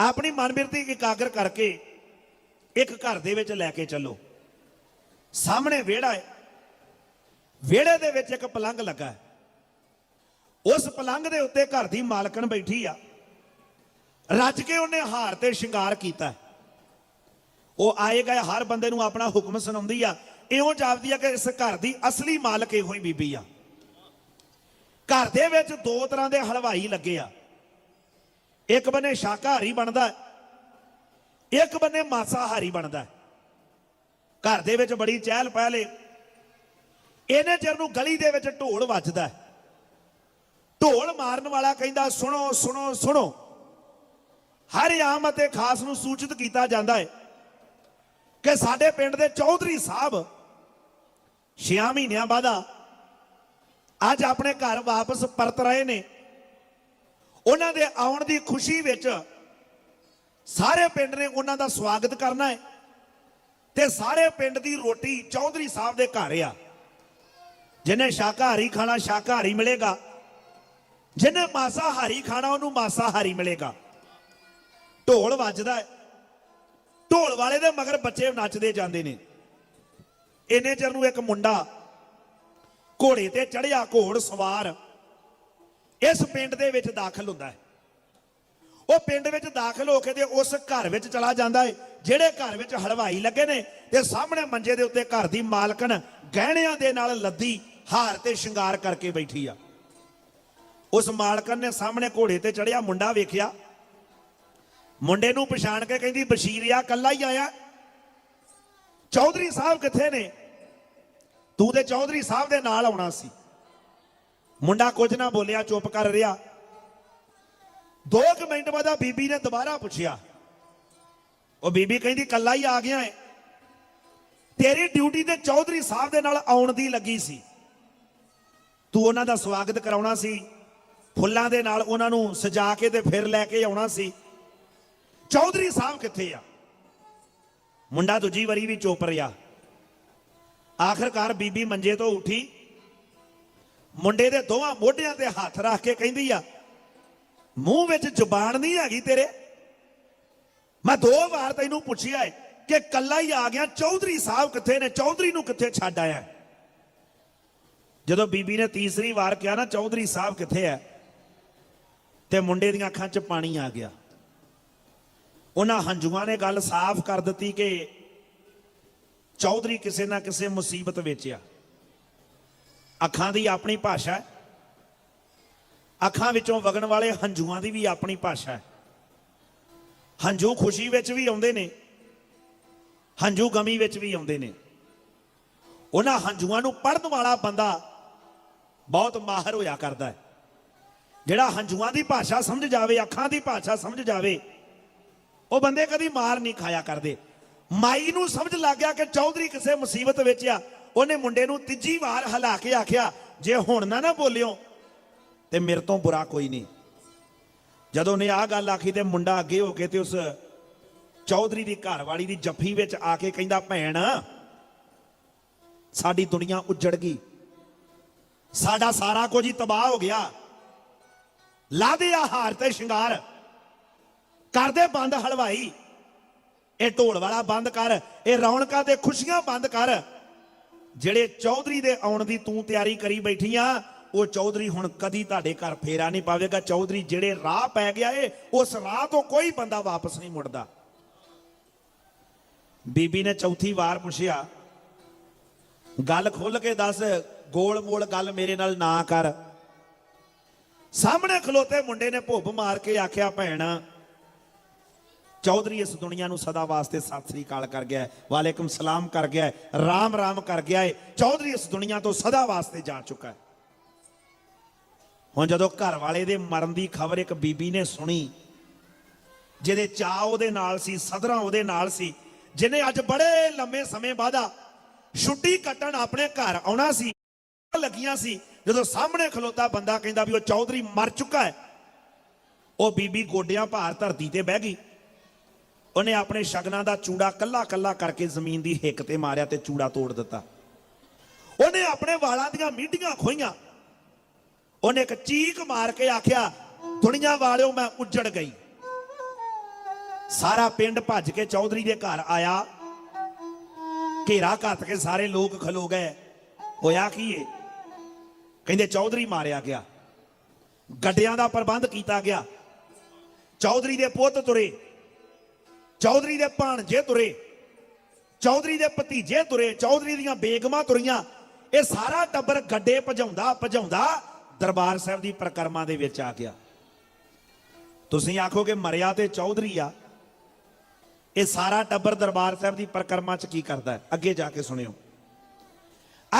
ਆਪਣੀ ਮਨ ਬਿਰਤੀ ਇਕਾਗਰ ਕਰਕੇ ਇੱਕ ਘਰ ਦੇ ਵਿੱਚ ਲੈ ਕੇ ਚੱਲੋ। ਸਾਹਮਣੇ ਵਿਹੜਾ ਹੈ। ਵਿਹੜੇ ਦੇ ਵਿੱਚ ਇੱਕ ਪਲੰਗ ਲੱਗਾ ਹੈ। ਉਸ ਪਲੰਗ ਦੇ ਉੱਤੇ ਘਰ ਦੀ ਮਾਲਕਣ ਬੈਠੀ ਆ। ਰੱਜ ਕੇ ਉਹਨੇ ਹਾਰ ਤੇ ਸ਼ਿੰਗਾਰ ਕੀਤਾ। ਉਹ ਆਏ ਗਏ ਹਰ ਬੰਦੇ ਨੂੰ ਆਪਣਾ ਹੁਕਮ ਸੁਣਾਉਂਦੀ ਆ। ਇਉਂ ਜਾਪਦੀ ਆ ਕਿ ਇਸ ਘਰ ਦੀ ਅਸਲੀ ਮਾਲਕ ਇਹੋ ਹੀ ਬੀਬੀ ਆ। ਘਰ ਦੇ ਵਿੱਚ ਦੋ ਤਰ੍ਹਾਂ ਦੇ ਹਲਵਾਈ ਲੱਗੇ ਆ। ਇੱਕ ਬੰਨੇ ਸ਼ਾਕਾਹਾਰੀ ਬਣਦਾ ਇੱਕ ਬੰਨੇ ਮਾਸਾਹਾਰੀ ਬਣਦਾ ਘਰ ਦੇ ਵਿੱਚ ਬੜੀ ਚਹਿਲ ਪਹਿਲ ਏ। ਇਹਨੇ ਚਿਰ ਨੂੰ ਗਲੀ ਦੇ ਵਿੱਚ ਢੋਲ ਵੱਜਦਾ ਢੋਲ ਮਾਰਨ ਵਾਲਾ ਕਹਿੰਦਾ, ਸੁਣੋ ਸੁਣੋ ਸੁਣੋ। ਹਰ ਆਮ ਅਤੇ ਖਾਸ ਨੂੰ ਸੂਚਿਤ ਕੀਤਾ ਜਾਂਦਾ ਹੈ ਕਿ ਸਾਡੇ ਪਿੰਡ ਦੇ ਚੌਧਰੀ ਸਾਹਿਬ 6 ਮਹੀਨਿਆਂ ਬਾਅਦ ਅੱਜ ਆਪਣੇ ਘਰ ਵਾਪਸ ਪਰਤ ਰਹੇ ਨੇ। ਉਹਨਾਂ ਦੇ ਆਉਣ ਦੀ ਖੁਸ਼ੀ ਵਿੱਚ ਸਾਰੇ ਪਿੰਡ ਨੇ ਉਹਨਾਂ ਦਾ ਸਵਾਗਤ ਕਰਨਾ ਹੈ ਤੇ ਸਾਰੇ ਪਿੰਡ ਦੀ ਰੋਟੀ ਚੌਧਰੀ ਸਾਹਿਬ ਦੇ ਘਰ ਆ। ਜਿਹਨੇ ਸ਼ਾਕਾਹਾਰੀ ਖਾਣਾ ਸ਼ਾਕਾਹਾਰੀ ਮਿਲੇਗਾ, ਜਿਹਨੇ ਮਾਸਾਹਾਰੀ ਖਾਣਾ ਉਹਨੂੰ ਮਾਸਾਹਾਰੀ ਮਿਲੇਗਾ। ਢੋਲ ਵੱਜਦਾ ਹੈ। ਢੋਲ ਵਾਲੇ ਦੇ ਮਗਰ ਬੱਚੇ ਨੱਚਦੇ ਜਾਂਦੇ ਨੇ। ਇੰਨੇ ਚਿਰ ਨੂੰ ਇੱਕ ਮੁੰਡਾ ਘੋੜੇ ਤੇ ਚੜਿਆ ਘੋੜ ਸਵਾਰ ਇਸ ਪਿੰਡ ਦੇ ਵਿੱਚ ਦਾਖਲ ਹੁੰਦਾ ਹੈ। ਉਹ ਪਿੰਡ ਵਿੱਚ ਦਾਖਲ ਹੋ ਕੇ ਤੇ ਉਸ ਘਰ ਵਿੱਚ ਚਲਾ ਜਾਂਦਾ ਹੈ, ਜਿਹੜੇ ਘਰ ਵਿੱਚ ਹਲਵਾਈ ਲੱਗੇ ਨੇ ਤੇ ਸਾਹਮਣੇ ਮੰਜੇ ਦੇ ਉੱਤੇ ਘਰ ਦੀ ਮਾਲਕਣ ਗਹਿਣਿਆਂ ਦੇ ਨਾਲ ਲੱਦੀ, ਹਾਰ ਤੇ ਸ਼ਿੰਗਾਰ ਕਰਕੇ ਬੈਠੀ ਆ। ਉਸ ਮਾਲਕਣ ਨੇ ਸਾਹਮਣੇ ਘੋੜੇ ਤੇ ਚੜਿਆ, ਮੁੰਡਾ ਵੇਖਿਆ। ਮੁੰਡੇ ਨੂੰ ਪਛਾਣ ਕੇ ਕਹਿੰਦੀ ਬਸ਼ੀਰਿਆ ਕੱਲਾ ਹੀ ਆਇਆ। ਚੌਧਰੀ ਸਾਹਿਬ ਕਿੱਥੇ ਨੇ? ਤੂੰ ਤੇ ਚੌਧਰੀ ਸਾਹਿਬ ਦੇ ਨਾਲ ਆਉਣਾ ਸੀ। ਮੁੰਡਾ ਕੁਝ ਨਾ ਬੋਲਿਆ, ਚੁੱਪ ਕਰ ਰਿਹਾ। ਦੋ ਕੁ ਮਿੰਟ ਬਾਅਦ ਬੀਬੀ ਨੇ ਦੁਬਾਰਾ ਪੁੱਛਿਆ। ਉਹ ਬੀਬੀ ਕਹਿੰਦੀ, ਕੱਲਾ ਹੀ ਆ ਗਿਆ ਏ। ਤੇਰੀ ਡਿਊਟੀ ਤੇ ਚੌਧਰੀ ਸਾਹਿਬ ਦੇ ਨਾਲ ਆਉਣ ਦੀ ਲੱਗੀ ਸੀ। ਤੂੰ ਉਹਨਾਂ ਦਾ ਸਵਾਗਤ ਕਰਾਉਣਾ ਸੀ। ਫੁੱਲਾਂ ਦੇ ਨਾਲ ਉਹਨਾਂ ਨੂੰ ਸਜਾ ਕੇ ਤੇ ਫਿਰ ਲੈ ਕੇ ਆਉਣਾ ਸੀ। ਚੌਧਰੀ ਸਾਹਿਬ ਕਿੱਥੇ ਆ? ਮੁੰਡਾ ਦੂਜੀ ਵਾਰੀ ਵੀ ਚੁੱਪ ਰਿਹਾ। ਆਖਰਕਾਰ ਬੀਬੀ ਮੰਜੇ ਤੋਂ ਉੱਠੀ। ਮੁੰਡੇ ਦੇ ਦੋਵਾਂ ਮੋਢਿਆਂ ਤੇ ਹੱਥ ਰੱਖ ਕੇ ਕਹਿੰਦੀ ਆ, ਮੂੰਹ ਵਿੱਚ ਜ਼ੁਬਾਨ ਨਹੀਂ ਹੈਗੀ ਤੇਰੇ? ਮੈਂ ਦੋ ਵਾਰ ਤੈਨੂੰ ਪੁੱਛਿਆ ਹੈ ਕਿ ਕੱਲਾ ਹੀ ਆ ਗਿਆ, ਚੌਧਰੀ ਸਾਹਿਬ ਕਿੱਥੇ ਨੇ? ਚੌਧਰੀ ਨੂੰ ਕਿੱਥੇ ਛੱਡ ਆਇਆ? ਜਦੋਂ ਬੀਬੀ ਨੇ ਤੀਸਰੀ ਵਾਰ ਕਿਹਾ ਨਾ, ਚੌਧਰੀ ਸਾਹਿਬ ਕਿੱਥੇ ਹੈ? ਤੇ ਮੁੰਡੇ ਦੀਆਂ ਅੱਖਾਂ 'ਚ ਪਾਣੀ ਆ ਗਿਆ। ਉਹਨਾਂ ਹੰਝੂਆਂ ਨੇ ਗੱਲ ਸਾਫ਼ ਕਰ ਦਿੱਤੀ ਕਿ ਚੌਧਰੀ ਕਿਸੇ ਨਾ ਕਿਸੇ ਮੁਸੀਬਤ ਵਿੱਚ ਆ। ਅੱਖਾਂ ਦੀ ਆਪਣੀ ਭਾਸ਼ਾ ਹੈ। ਅੱਖਾਂ ਵਿੱਚੋਂ ਵਗਣ ਵਾਲੇ ਹੰਝੂਆਂ ਦੀ ਵੀ ਆਪਣੀ ਭਾਸ਼ਾ ਹੈ। ਹੰਝੂ ਖੁਸ਼ੀ ਵਿੱਚ ਵੀ ਆਉਂਦੇ ਨੇ, ਹੰਝੂ ਗਮੀ ਵਿੱਚ ਵੀ ਆਉਂਦੇ ਨੇ। ਉਹਨਾਂ ਹੰਝੂਆਂ ਨੂੰ ਪੜਨ ਵਾਲਾ ਬੰਦਾ ਬਹੁਤ ਮਾਹਰ ਹੋਇਆ ਕਰਦਾ ਹੈ। ਜਿਹੜਾ ਹੰਝੂਆਂ ਦੀ ਭਾਸ਼ਾ ਸਮਝ ਜਾਵੇ, ਅੱਖਾਂ ਦੀ ਭਾਸ਼ਾ ਸਮਝ ਜਾਵੇ, ਉਹ ਬੰਦੇ ਕਦੀ ਮਾਰ ਨਹੀਂ ਖਾਇਆ ਕਰਦੇ। ਮਾਈ ਨੂੰ ਸਮਝ ਲੱਗ ਗਿਆ ਕਿ ਚੌਧਰੀ ਕਿਸੇ ਮੁਸੀਬਤ ਵਿੱਚ ਆ ਉਹਨੇ ਮੁੰਡੇ ਨੂੰ ਤੀਜੀ ਵਾਰ ਹਲਾ ਕੇ ਆਖਿਆ, ਜੇ ਹੁਣ ਨਾ ਨਾ ਬੋਲਿਓ, ਤੇ ਮੇਰੇ ਤੋਂ ਬੁਰਾ ਕੋਈ ਨਹੀਂ। ਜਦੋਂ ਨੇ ਆਹ ਗੱਲ ਆਖੀ ਤੇ ਮੁੰਡਾ ਅੱਗੇ ਹੋ ਕੇ ਤੇ ਉਸ ਚੌਧਰੀ ਦੀ ਘਰਵਾਲੀ ਦੀ ਜੱਫੀ ਵਿੱਚ ਆ ਕੇ ਕਹਿੰਦਾ, ਭੈਣ, ਸਾਡੀ ਦੁਨੀਆ ਉੱਜੜ ਗਈ। ਸਾਡਾ ਸਾਰਾ ਕੁਝ ਹੀ ਤਬਾਹ ਹੋ ਗਿਆ। ਲਾ ਦੇ ਆ ਹਾਰ ਤੇ ਸ਼ਿੰਗਾਰ। ਕਰਦੇ ਬੰਦ ਹਲਵਾਈ। ਇਹ ਢੋਲ ਵਾਲਾ ਬੰਦ ਕਰ, ਇਹ ਰੌਣਕਾਂ ਤੇ ਖੁਸ਼ੀਆਂ ਬੰਦ ਕਰ। ਜਿਹੜੇ ਚੌਧਰੀ ਦੇ ਆਉਣ ਦੀ ਤੂੰ ਤਿਆਰੀ ਕਰੀ ਬੈਠੀ ਆ, ਉਹ ਚੌਧਰੀ ਹੁਣ ਕਦੀ ਤੁਹਾਡੇ ਘਰ ਫੇਰਾ ਨਹੀਂ ਪਾਵੇਗਾ। ਚੌਧਰੀ ਜਿਹੜੇ ਰਾਹ ਪੈ ਗਿਆ ਏ, ਉਸ ਰਾਹ ਤੋਂ ਕੋਈ ਬੰਦਾ ਵਾਪਸ ਨਹੀਂ ਮੁੜਦਾ। ਬੀਬੀ ਨੇ ਚੌਥੀ ਵਾਰ ਪੁੱਛਿਆ, ਗੱਲ ਖੁੱਲ ਕੇ ਦੱਸ ਗੋਲ ਮੋਲ ਗੱਲ ਮੇਰੇ ਨਾਲ ਨਾ ਕਰ। ਸਾਹਮਣੇ ਖਲੋਤੇ ਮੁੰਡੇ ਨੇ ਭੁੱਬ ਮਾਰ ਕੇ ਆਖਿਆ, ਭੈਣ ਚੌਧਰੀ ਇਸ ਦੁਨੀਆ ਨੂੰ ਸਦਾ ਵਾਸਤੇ ਸਤਿ ਸ੍ਰੀ ਅਕਾਲ ਕਰ ਗਿਆ ਹੈ, ਵਾਲੇਕਮ ਸਲਾਮ ਕਰ ਗਿਆ ਰਾਮ ਰਾਮ ਕਰ ਗਿਆ ਹੈ, ਚੌਧਰੀ ਇਸ ਦੁਨੀਆ ਤੋਂ ਸਦਾ ਵਾਸਤੇ ਜਾ ਚੁੱਕਾ ਹੈ। ਹੁਣ ਜਦੋਂ ਘਰ ਵਾਲੇ ਦੇ ਮਰਨ ਦੀ ਖਬਰ ਇੱਕ ਬੀਬੀ ਨੇ ਸੁਣੀ, ਜਿਹਦੇ ਚਾਅ ਉਹਦੇ ਨਾਲ ਸੀ, ਸਦਰਾਂ ਉਹਦੇ ਨਾਲ ਸੀ, ਜਿਹਨੇ ਅੱਜ ਬੜੇ ਲੰਮੇ ਸਮੇਂ ਬਾਅਦਾ ਛੁੱਟੀ ਕੱਟਣ ਆਪਣੇ ਘਰ ਆਉਣਾ ਸੀ, ਲੱਗੀਆਂ ਸੀ, ਜਦੋਂ ਸਾਹਮਣੇ ਖਲੋਤਾ ਬੰਦਾ ਕਹਿੰਦਾ ਵੀ ਉਹ ਚੌਧਰੀ ਮਰ ਚੁੱਕਾ ਹੈ, ਉਹ ਬੀਬੀ ਗੋਡਿਆਂ ਭਾਰ ਧਰਤੀ ਤੇ ਬਹਿ ਗਈ। ਉਹਨੇ ਆਪਣੇ ਸ਼ਗਨਾਂ ਦਾ ਚੂੜਾ ਕੱਲਾ ਕੱਲਾ ਕਰਕੇ ਜ਼ਮੀਨ ਦੀ ਹਿੱਕ ਤੇ ਮਾਰਿਆ ਤੇ ਚੂੜਾ ਤੋੜ ਦਿੱਤਾ। ਉਹਨੇ ਆਪਣੇ ਵਾਲਾਂ ਦੀਆਂ ਮੀਡੀਆਂ ਖੋਈਆਂ ਉਹਨੇ ਇੱਕ ਚੀਕ ਮਾਰ ਕੇ ਆਖਿਆ, ਦੁਨੀਆ ਵਾਲਿਓ, ਮੈਂ ਉੱਜੜ ਗਈ। ਸਾਰਾ ਪਿੰਡ ਭੱਜ ਕੇ ਚੌਧਰੀ ਦੇ ਘਰ ਆਇਆ। ਘੇਰਾ ਘੱਤ ਕੇ ਸਾਰੇ ਲੋਕ ਖਲੋ ਗਏ। ਹੋਇਆ ਕੀ ਏ? ਕਹਿੰਦੇ ਚੌਧਰੀ ਮਾਰਿਆ ਗਿਆ। ਗੱਡਿਆਂ ਦਾ ਪ੍ਰਬੰਧ ਕੀਤਾ ਗਿਆ। ਚੌਧਰੀ ਦੇ ਪੁੱਤ ਤੁਰੇ। ਚੌਧਰੀ ਦੇ ਭਾਣਜੇ ਤੁਰੇ, ਚੌਧਰੀ ਦੇ ਭਤੀਜੇ ਤੁਰੇ, ਚੌਧਰੀ ਦੀਆਂ ਬੇਗਮਾਂ ਤੁਰੀਆਂ। ਇਹ ਸਾਰਾ ਟੱਬਰ ਗੱਡੇ ਭਜਾਉਂਦਾ ਭਜਾਉਂਦਾ ਦਰਬਾਰ ਸਾਹਿਬ ਦੀ ਪ੍ਰਕਰਮਾ ਦੇ ਵਿੱਚ ਆ ਗਿਆ। ਤੁਸੀਂ ਆਖੋਗੇ ਮਰਿਆ ਤੇ ਚੌਧਰੀ ਆ। ਇਹ ਸਾਰਾ ਟੱਬਰ ਦਰਬਾਰ ਸਾਹਿਬ ਦੀ ਪ੍ਰਕਰਮਾ 'ਚ ਕੀ ਕਰਦਾ ਹੈ? ਅੱਗੇ ਜਾ ਕੇ ਸੁਣਿਓ।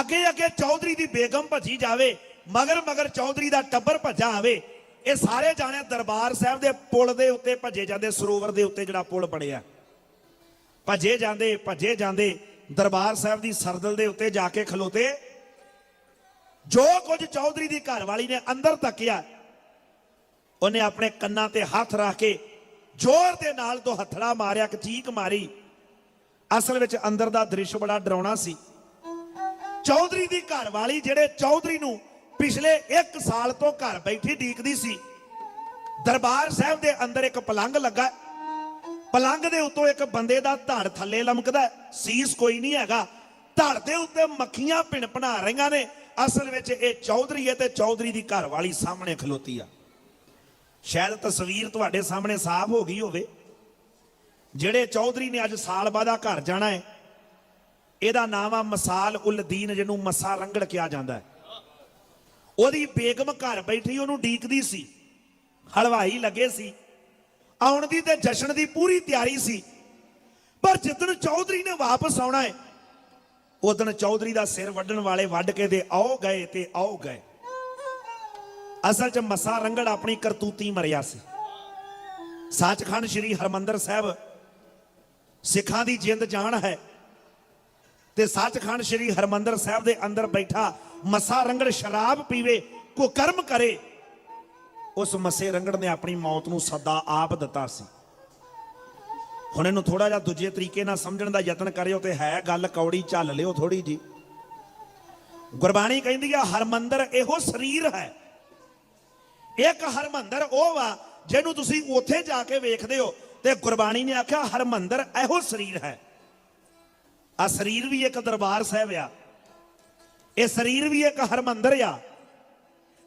ਅੱਗੇ ਅੱਗੇ ਚੌਧਰੀ ਦੀ ਬੇਗਮ ਭੱਜੀ ਜਾਵੇ ਮਗਰ ਮਗਰ ਚੌਧਰੀ ਦਾ ਟੱਬਰ ਭੱਜਾ ਆਵੇ ਇਹ ਸਾਰੇ ਜਾਣੇ ਦਰਬਾਰ ਸਾਹਿਬ ਦੇ ਪੁਲ ਦੇ ਉੱਤੇ ਭੱਜੇ ਜਾਂਦੇ, ਸਰੋਵਰ ਦੇ ਉੱਤੇ ਜਿਹੜਾ ਪੁਲ ਬਣਿਆ। ਭੱਜੇ ਜਾਂਦੇ ਭੱਜੇ ਜਾਂਦੇ, ਦਰਬਾਰ ਸਾਹਿਬ ਦੀ ਸਰਦਲ ਦੇ ਉੱਤੇ ਜਾ ਕੇ ਖਲੋਤੇ। ਜੋ ਕੁਝ ਚੌਧਰੀ ਦੀ ਘਰਵਾਲੀ ਨੇ ਅੰਦਰ ਤੱਕਿਆ, ਉਹਨੇ ਆਪਣੇ ਕੰਨਾਂ ਤੇ ਹੱਥ ਰੱਖ ਕੇ ਜ਼ੋਰ ਦੇ ਨਾਲ ਦੋ ਹੱਥੜਾ ਮਾਰਿਆ, ਇੱਕ ਚੀਕ ਮਾਰੀ। ਅਸਲ ਵਿੱਚ ਅੰਦਰ ਦਾ ਦ੍ਰਿਸ਼ ਬੜਾ ਡਰਾਉਣਾ ਸੀ। ਚੌਧਰੀ ਦੀ ਘਰਵਾਲੀ ਜਿਹੜੇ ਚੌਧਰੀ ਨੂੰ ਪਿਛਲੇ 1 ਸਾਲ ਤੋਂ ਘਰ ਬੈਠੀ ਢੀਕਦੀ ਸੀ। ਦਰਬਾਰ ਸਾਹਿਬ ਦੇ ਅੰਦਰ ਇੱਕ ਪਲੰਗ ਲੱਗਾ। ਹੈ। ਪਲੰਗ ਦੇ ਉੱਤੋਂ ਇੱਕ ਬੰਦੇ ਦਾ ਧੜ ਥੱਲੇ ਲਮਕਦਾ ਸੀਸ ਕੋਈ ਨਹੀਂ ਹੈਗਾ। ਧੜ ਦੇ ਉੱਤੇ ਮੱਖੀਆਂ ਭਿਣਭਣਾ ਰਹੀਆਂ ਨੇ। ਅਸਲ ਵਿੱਚ ਇਹ ਚੌਧਰੀ ਹੈ ਤੇ ਚੌਧਰੀ ਦੀ ਘਰ ਵਾਲੀ ਸਾਹਮਣੇ ਖਲੋਤੀ ਆ। ਸ਼ਾਇਦ ਤਸਵੀਰ ਤੁਹਾਡੇ ਸਾਹਮਣੇ ਸਾਫ਼ ਹੋ ਗਈ ਹੋਵੇ। ਜਿਹੜੇ ਚੌਧਰੀ ਨੇ ਅੱਜ ਸਾਲ ਬਾਅਦਾ ਘਰ ਜਾਣਾ ਹੈ, ਇਹਦਾ ਨਾਮ ਆ ਮਸਾਲ ਉਲ ਦੀਨ ਜਿਹਨੂੰ ਮੱਸਾ ਰੰਗੜ ਕਿਹਾ ਜਾਂਦਾ ਹੈ। ਉਹਦੀ ਬੇਗਮ ਘਰ ਬੈਠੀ ਉਹਨੂੰ ਡੀਕਦੀ ਸੀ, ਹਲਵਾਈ ਲੱਗੇ ਸੀ। ਆਉਣ ਦੀ ਤੇ ਜਸ਼ਨ ਦੀ ਪੂਰੀ ਤਿਆਰੀ ਸੀ। ਪਰ ਜਿੱਦਣ ਚੌਧਰੀ ਨੇ ਵਾਪਸ ਆਉਣਾ ਹੈ ਉਦੋਂ ਚੌਧਰੀ ਦਾ ਸਿਰ ਵੱਢਣ ਵਾਲੇ ਵੱਢ ਕੇ ਤੇ ਆਓ ਗਏ ਤੇ ਆਓ ਗਏ। ਅਸਲ 'ਚ ਮੱਸਾ ਰੰਗੜ ਆਪਣੀ ਕਰਤੂਤੀ ਮਰਿਆ ਸੀ। ਸੱਚਖੰਡ ਸ੍ਰੀ ਹਰਮੰਦਰ ਸਾਹਿਬ ਸਿੱਖਾਂ ਦੀ ਜਿੰਦ ਜਾਨ ਹੈ ਤੇ ਸੱਚਖੰਡ ਸ੍ਰੀ ਹਰਮੰਦਰ ਸਾਹਿਬ ਦੇ ਅੰਦਰ ਬੈਠਾ ਮਸਾ ਰੰਗੜ ਸ਼ਰਾਬ ਪੀਵੇ, ਕੋ ਕਰਮ ਕਰੇ। ਉਸ ਮੱਸੇ ਰੰਗੜ ਨੇ ਆਪਣੀ ਮੌਤ ਨੂੰ ਸੱਦਾ ਆਪ ਦਿੱਤਾ ਸੀ। ਹੁਣ ਇਹਨੂੰ ਥੋੜਾ ਜਿਹਾ ਦੂਜੇ ਤਰੀਕੇ ਨਾਲ ਸਮਝਣ ਦਾ ਯਤਨ ਕਰਿਓ ਤੇ ਹੈ ਗੱਲ ਕੌੜੀ, ਚੱਲ ਲਿਓ ਥੋੜੀ ਜੀ। ਗੁਰਬਾਣੀ ਕਹਿੰਦੀ ਆ ਹਰਮੰਦਰ ਇਹੋ ਸਰੀਰ ਹੈ। ਇੱਕ ਹਰਮੰਦਰ ਉਹ ਵਾ, ਜਿਹਨੂੰ ਤੁਸੀਂ ਉੱਥੇ ਜਾ ਕੇ ਵੇਖਦੇ ਹੋ ਤੇ ਗੁਰਬਾਣੀ ਨੇ ਆਖਿਆ ਹਰਮੰਦਰ ਇਹੋ ਸਰੀਰ ਹੈ। ਆ ਸਰੀਰ ਵੀ ਇੱਕ ਦਰਬਾਰ ਸਾਹਿਬ ਆ। ਇਹ ਸਰੀਰ ਵੀ ਇੱਕ ਹਰਮੰਦਰ ਆ।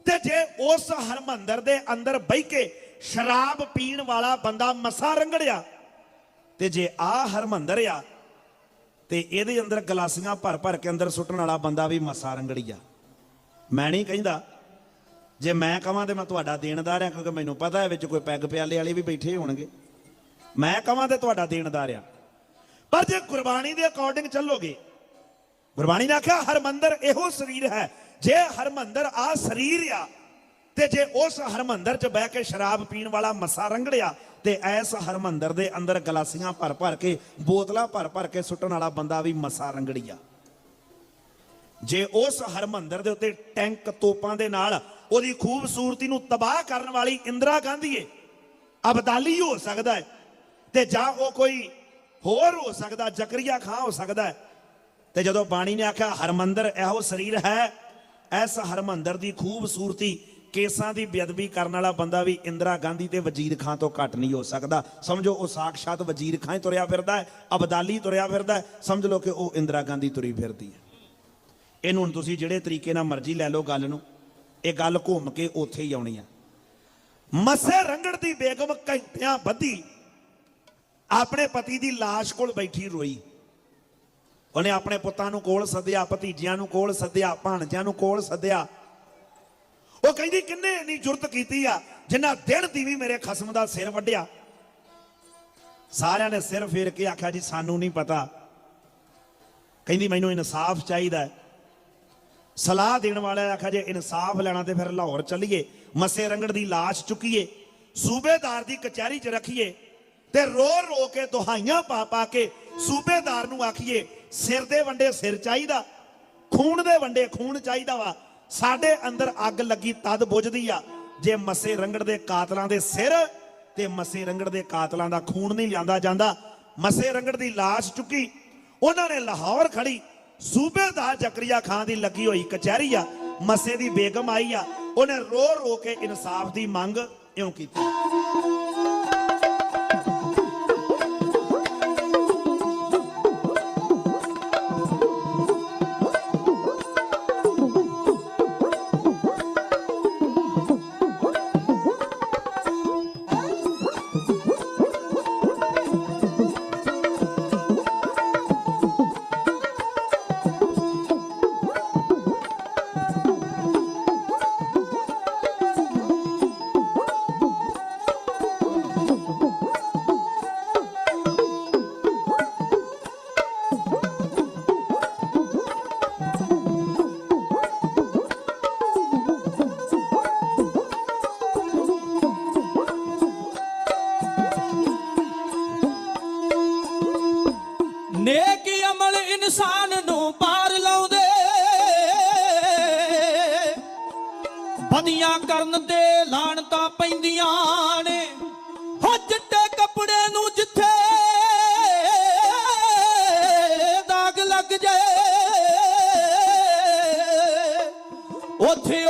ਤੇ ਜੇ ਉਸ ਹਰਮੰਦਰ ਦੇ ਅੰਦਰ ਬਹਿ ਕੇ ਸ਼ਰਾਬ ਪੀਣ ਵਾਲਾ ਬੰਦਾ ਮਸਾ ਰੰਗੜਿਆ, ਤੇ ਜੇ ਆ ਹਰਮੰਦਰ ਆ, ਤੇ ਇਹਦੇ ਅੰਦਰ ਗਲਾਸੀਆਂ ਭਰ ਭਰ ਕੇ ਅੰਦਰ ਸੁੱਟਣ ਵਾਲਾ ਬੰਦਾ ਵੀ ਮਸਾ ਰੰਗੜੀ ਆ ਮੈਂ ਨਹੀਂ ਕਹਿੰਦਾ, ਜੇ ਮੈਂ ਕਹਾਂ ਤੇ ਮੈਂ ਤੁਹਾਡਾ ਦੇਣਦਾਰ ਆ, ਕਿਉਂਕਿ ਮੈਨੂੰ ਪਤਾ ਹੈ ਵਿੱਚ ਕੋਈ ਪੈਗ ਪਿਆਲੇ ਵਾਲੇ ਵੀ ਬੈਠੇ ਹੋਣਗੇ। ਮੈਂ ਕਹਾਂ ਤੇ ਤੁਹਾਡਾ ਦੇਣਦਾਰ ਆ। ਪਰ ਜੇ ਗੁਰਬਾਣੀ ਦੇ ਅਕੋਰਡਿੰਗ ਚੱਲੋਗੇ ਗੁਰਬਾਣੀ ਨੇ ਆਖਿਆ ਹਰਮੰਦਰ ਇਹੋ ਸਰੀਰ ਹੈ। ਜੇ ਹਰਮੰਦਰ ਆ ਸਰੀਰ ਆ, ਤੇ ਜੇ ਉਸ ਹਰਮੰਦਰ 'ਚ ਬਹਿ ਕੇ ਸ਼ਰਾਬ ਪੀਣ ਵਾਲਾ ਮਸਾ ਰੰਗੜਿਆ, ਤੇ ਐਸ ਹਰਮੰਦਰ ਦੇ ਅੰਦਰ ਗਲਾਸੀਆਂ ਭਰ ਭਰ ਕੇ, ਬੋਤਲਾਂ ਭਰ ਭਰ ਕੇ ਸੁੱਟਣ ਵਾਲਾ ਬੰਦਾ ਵੀ ਮੱਸਾ ਰੰਗੜੀਆ। ਜੇ ਉਸ ਹਰਮੰਦਰ ਦੇ ਉੱਤੇ ਟੈਂਕ ਤੋਪਾਂ ਦੇ ਨਾਲ ਉਹਦੀ ਖੂਬਸੂਰਤੀ ਨੂੰ ਤਬਾਹ ਕਰਨ ਵਾਲੀ ਇੰਦਰਾ ਗਾਂਧੀ ਏ, ਅਬਦਾਲੀ ਹੋ ਸਕਦਾ ਹੈ ਤੇ ਜਾਂ ਉਹ ਕੋਈ ਹੋਰ ਹੋ ਸਕਦਾ, ਜ਼ਕਰੀਆ ਖਾਂ ਹੋ ਸਕਦਾ ਹੈ ਤੇ ਜਦੋਂ ਬਾਣੀ ਨੇ ਆਖਿਆ, ਹਰਮੰਦਰ ਇਹੋ ਸਰੀਰ ਹੈ ਐਸ ਹਰਮੰਦਰ ਦੀ ਖੂਬਸੂਰਤੀ ਕੇਸਾਂ ਦੀ ਬੇਅਦਬੀ ਕਰਨ ਵਾਲਾ ਬੰਦਾ ਵੀ ਇੰਦਰਾ ਗਾਂਧੀ ਤੇ ਵਜ਼ੀਰ ਖਾਂ ਤੋਂ ਘੱਟ ਨਹੀਂ ਹੋ ਸਕਦਾ। ਸਮਝੋ, ਉਹ ਸਾਖਸ਼ਾਤ ਵਜ਼ੀਰ ਖਾਂ ਹੀ ਤੁਰਿਆ ਫਿਰਦਾ ਹੈ, ਅਬਦਾਲੀ ਤੁਰਿਆ ਫਿਰਦਾ ਹੈ, ਸਮਝ ਲਓ ਕਿ ਉਹ ਇੰਦਰਾ ਗਾਂਧੀ ਤੁਰੀ ਫਿਰਦੀ ਹੈ। ਇਹਨੂੰ ਹੁਣ ਤੁਸੀਂ ਜਿਹੜੇ ਤਰੀਕੇ ਨਾਲ ਮਰਜ਼ੀ ਲੈ ਲਓ ਗੱਲ ਨੂੰ, ਇਹ ਗੱਲ ਘੁੰਮ ਕੇ ਉੱਥੇ ਹੀ ਆਉਣੀ ਆ। ਮੱਸੇ ਰੰਗੜ ਦੀ ਬੇਗਮ ਘੰਟਿਆਂ ਬੱਧੀ ਆਪਣੇ ਪਤੀ ਦੀ লাশ ਕੋਲ ਬੈਠੀ ਰੋਈ। ਉਹਨੇ ਆਪਣੇ ਪੁੱਤਾਂ ਨੂੰ ਕੋਲ ਸੱਦਿਆ, ਭਤੀਜਿਆਂ ਨੂੰ ਕੋਲ ਸੱਦਿਆ, ਭਾਣਜਿਆਂ ਨੂੰ ਕੋਲ ਸੱਦਿਆ। ਉਹ ਕਹਿੰਦੀ, ਕਿੰਨੇ ਇੰਨੀ ਜੁਰਤ ਕੀਤੀ ਆ, ਜਿੰਨਾ ਦਿਨ ਦੀ ਵੀ ਮੇਰੇ ਖਸਮ ਦਾ ਸਿਰ ਵੱਢਿਆ। ਸਾਰਿਆਂ ਨੇ ਸਿਰ ਫੇਰ ਕੇ ਆਖਿਆ, ਜੀ ਸਾਨੂੰ ਨਹੀਂ ਪਤਾ। ਕਹਿੰਦੀ, ਮੈਨੂੰ ਇਨਸਾਫ ਚਾਹੀਦਾ ਸਲਾਹ ਦੇਣ ਵਾਲਾ ਆਖਿਆ, ਜੇ ਇਨਸਾਫ ਲੈਣਾ ਤੇ ਫਿਰ ਲਾਹੌਰ ਚੱਲੀਏ, ਮੱਸੇ ਰੰਗੜ ਦੀ লাশ ਚੁੱਕੀਏ, ਸੂਬੇਦਾਰ ਦੀ ਕਚਹਿਰੀ 'ਚ ਰੱਖੀਏ ਤੇ ਰੋ ਰੋ ਕੇ ਦੁਹਾਈਆਂ ਪਾ ਪਾ ਕੇ ਸੂਬੇਦਾਰ ਨੂੰ ਆਖੀਏ, ਸਿਰ ਦੇ ਵੰਡੇ ਸਿਰ ਚਾਹੀਦਾ, ਖੂਨ ਦੇ ਵੰਡੇ ਖੂਨ ਚਾਹੀਦਾ ਵਾ। ਸਾਡੇ ਅੰਦਰ ਅੱਗ ਲੱਗੀ ਤਦ ਬੁਝਦੀ ਆ, ਜੇ ਮੱਸੇ ਰੰਗੜ ਦੇ ਕਾਤਲਾਂ ਦੇ ਸਿਰ ਤੇ ਮੱਸੇ ਰੰਗੜ ਦੇ ਕਾਤਲਾਂ ਦਾ ਖੂਨ ਨਹੀਂ ਲਿਆਂਦਾ ਜਾਂਦਾ। ਮੱਸੇ ਰੰਗੜ ਦੀ লাশ ਚੁੱਕੀ, ਉਹਨਾਂ ਨੇ ਲਾਹੌਰ ਖੜੀ ਸੂਬੇਦਾਰ ਜ਼ਕਰੀਆ ਖਾਨ ਦੀ ਲੱਗੀ ਹੋਈ ਕਚਹਿਰੀ ਆ, ਮੱਸੇ ਦੀ ਬੇਗਮ ਆਈ ਆ, ਉਹਨੇ ਰੋ ਰੋ ਕੇ ਇਨਸਾਫ ਦੀ ਮੰਗ ਇਉਂ ਕੀਤੀ।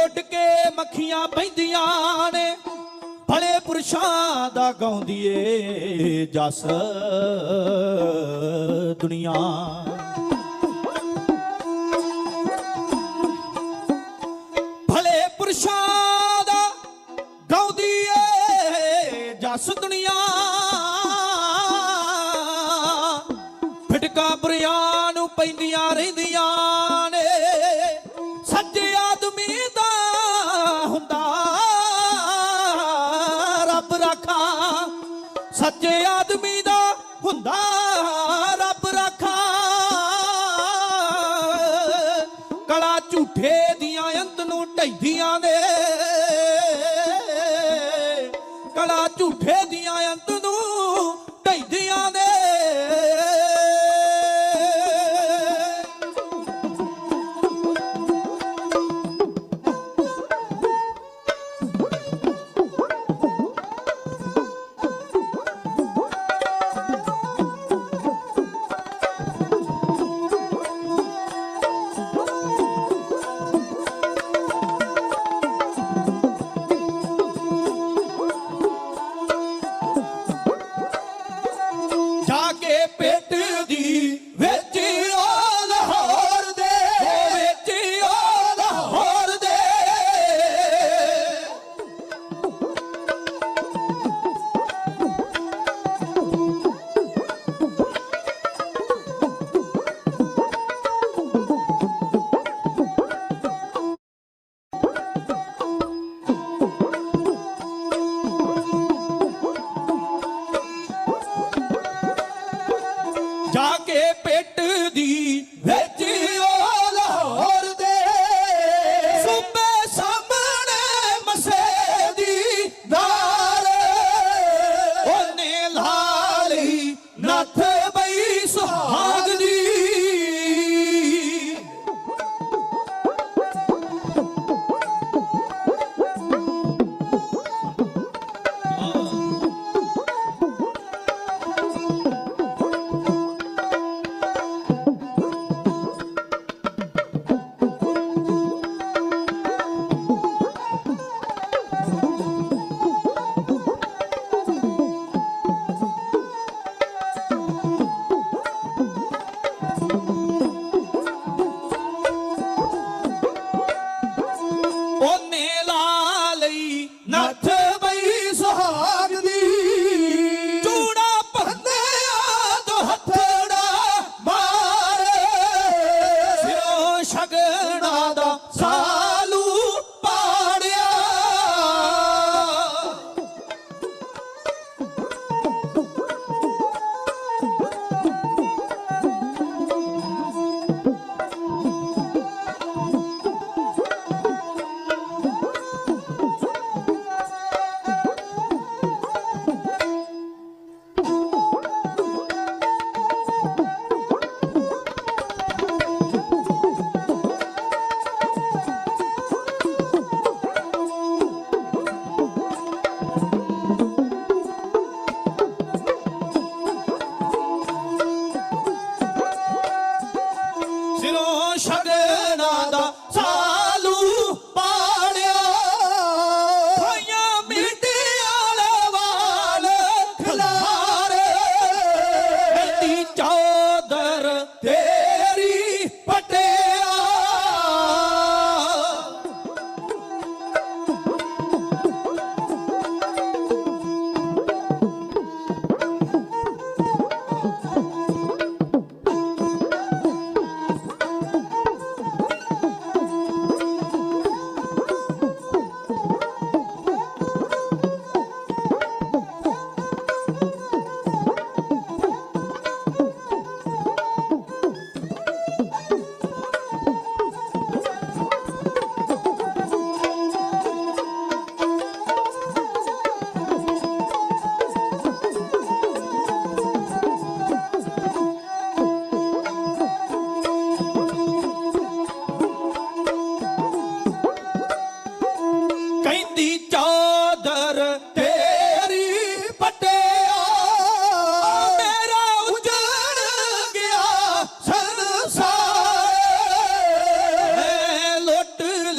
ਉੱਡ ਕੇ ਮੱਖੀਆਂ ਪੈਂਦੀਆਂ ਨੇ। ਭਲੇ ਪੁਰਸ਼ਾਂ ਦਾ ਗਾਉਂਦੀ ਏ ਜਸ ਦੁਨੀਆ। खुदा ਜਾ ਕੇ ਪੇਟ ਦੀ ਵੇ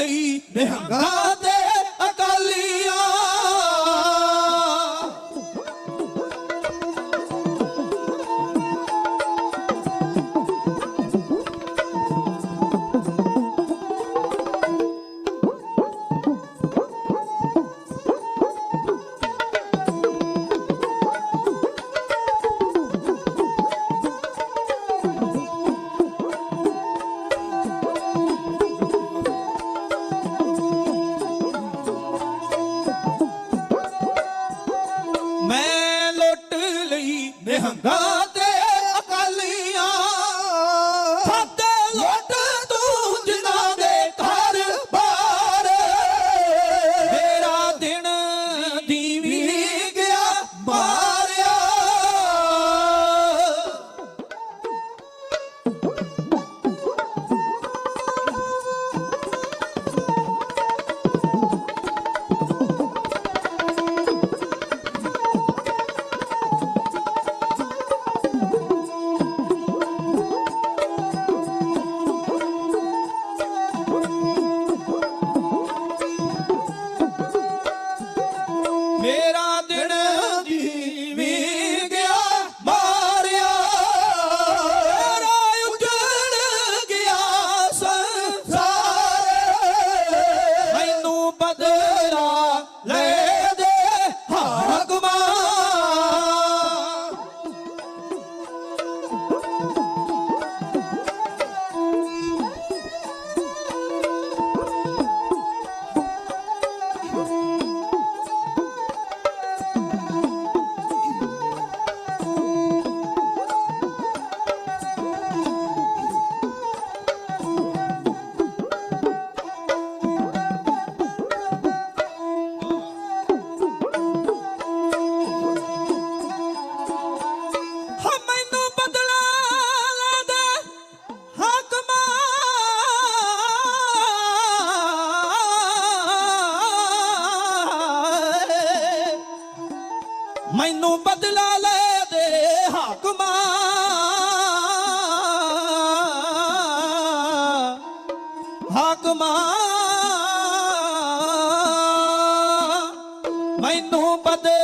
이 내한가 നിഹന്താ ਹਾਕਮਾਂ ਮੈਨੂੰ ਬਦਲਾ